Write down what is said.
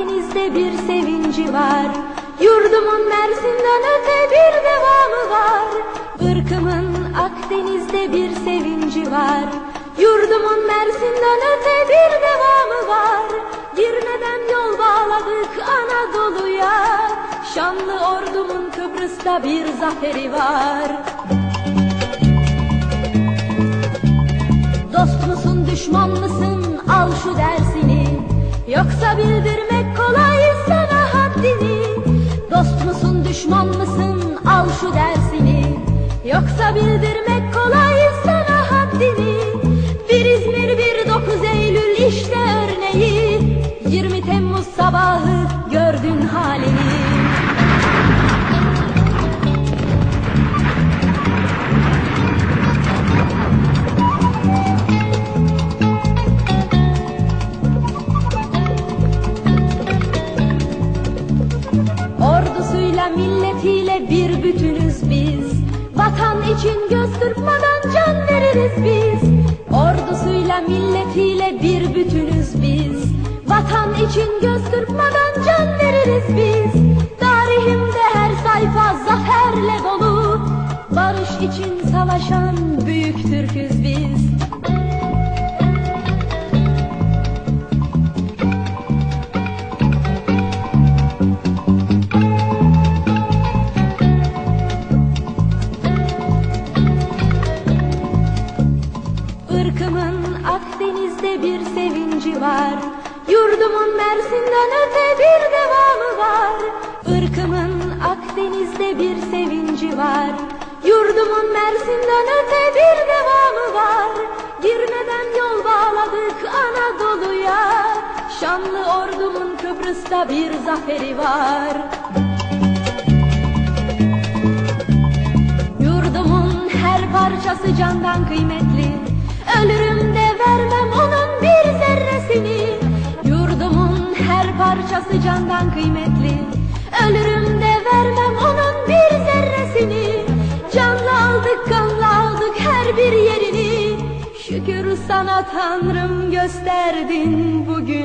Akdeniz'de bir sevinci var. Yurdumun Mersin'den öte bir devamı var. Irkımın Akdeniz'de bir sevinci var. Yurdumun Mersin'den öte bir devamı var. Girne'den yol bağladık Anadolu'ya. Şanlı ordumun Kıbrıs'ta bir zaferi var Yoksa bildirmek kolay sana haddini. Dost musun düşman mısın? Al şu dersini. Yoksa bildirmek Vatan için göz kırpmadan can veririz biz. Ordusuyla milletiyle bir bütünüz biz. Vatan için göz kırpmadan can veririz biz. Tarihimde her sayfa zaferle dolu. Barış için savaşan büyük Türküz Akdeniz'de bir sevinci var. Yurdumun Mersin'den öte bir devamı var. Irkımın Akdeniz'de bir sevinci var. Yurdumun Mersin'den öte bir devamı var. Girne'den yol bağladık Anadolu'ya. Şanlı ordumun Kıbrıs'ta bir zaferi var. Yurdumun her parçası candan kıymetli. Ölürüm de vermem candan kıymetli. Ölürüm de vermem onun bir zerresini. Canla aldık kanla aldık her bir yerini. Şükür sana Tanrım gösterdin bu günleri